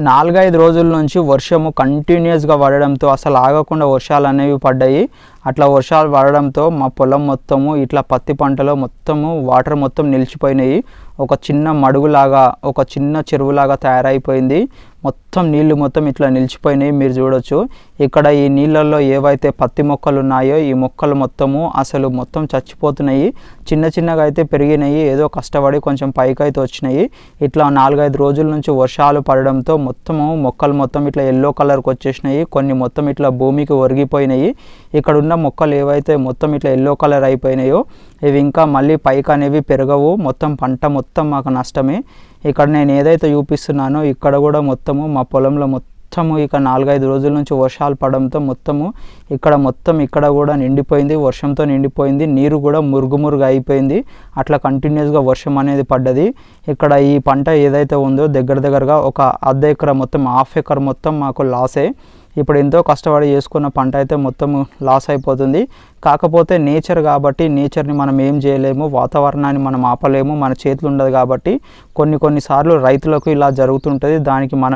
నాలుగైదు రోజుల నుంచి వర్షము కంటిన్యూస్గా పడడంతో అసలు ఆగకుండా వర్షాలు అనేవి పడ్డాయి. అట్లా వర్షాలు పడడంతో మా పొలం మొత్తము ఇట్లా పత్తి పంటలో మొత్తము వాటర్ మొత్తం నిలిచిపోయినాయి. ఒక చిన్న మడుగులాగా ఒక చిన్న చెరువులాగా తయారైపోయింది. మొత్తం నీళ్ళు మొత్తం ఇట్లా నిలిచిపోయినాయి. మీరు చూడొచ్చు. ఇక్కడ ఈ నీళ్ళల్లో ఏవైతే పత్తి మొక్కలు ఉన్నాయో ఈ మొక్కలు మొత్తము అసలు మొత్తం చచ్చిపోతున్నాయి. చిన్న చిన్నగా అయితే పెరిగినాయి. ఏదో కష్టపడి కొంచెం పైకి అయితే వచ్చినాయి. ఇట్లా నాలుగైదు రోజుల నుంచి వర్షాలు పడడంతో మొత్తము మొక్కలు మొత్తం ఇట్లా ఎల్లో కలర్కి వచ్చేసినాయి. కొన్ని మొత్తం ఇట్లా భూమికి ఒరిగిపోయినాయి. ఇక్కడ ఉన్న మొక్కలు ఏవైతే మొత్తం ఇట్లా ఎల్లో కలర్ అయిపోయినాయో ఇవి ఇంకా మళ్ళీ పైకి అనేవి పెరగవు. మొత్తం పంట మొత్తం మాకు నష్టమే. ఇక్కడ నేను ఏదైతే చూపిస్తున్నానో ఇక్కడ కూడా మొత్తము మా పొలంలో మొత్తము ఇక నాలుగైదు రోజుల నుంచి వర్షాలు పడడంతో మొత్తము ఇక్కడ మొత్తం ఇక్కడ కూడా నిండిపోయింది వర్షంతో నిండిపోయింది నీరు కూడా మురుగు మురుగు అయిపోయింది. అట్లా కంటిన్యూస్గా వర్షం అనేది పడ్డది. ఇక్కడ ఈ పంట ఏదైతే ఉందో దగ్గర దగ్గరగా ఒక అర్ధ ఎకర మొత్తం హాఫ్ ఎకర్ మొత్తం మాకు లాసే ఇప్పుడు ఎంతో కష్టపడి చేసుకున్న పంట అయితే మొత్తం లాస్ అయిపోతుంది. కాకపోతే నేచర్ కాబట్టి నేచర్ని మనం ఏం చేయలేము వాతావరణాన్ని మనం ఆపలేము మన చేతులు ఉండదు కాబట్టి కొన్ని కొన్నిసార్లు రైతులకు ఇలా జరుగుతుంటుంది. దానికి మనం